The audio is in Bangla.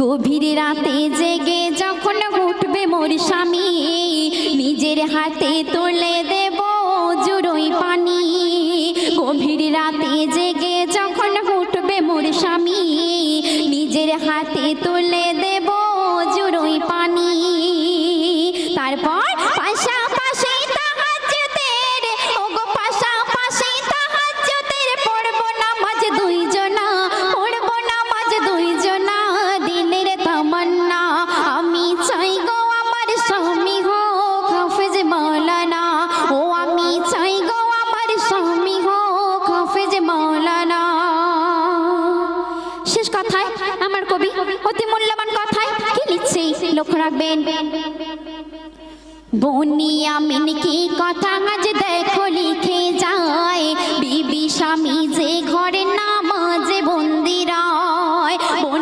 গভীর রাতে জেগে যখন উঠবে মোর স্বামী, নিজের হাতে তুলে দেব জুড়োই পানি। গভীর রাতে জেগে যখন উঠবে মোর স্বামী, নিজের হাতে তুলে দেব শেষ কথায় আমার কবি অতি মূল্যবান কথায় কি লিখছে? লক্ষ্য রাখবেন। বনি আমিন কি কথা আজ দেখো, লিখে যায়। বিবি স্বামী যে ঘরে না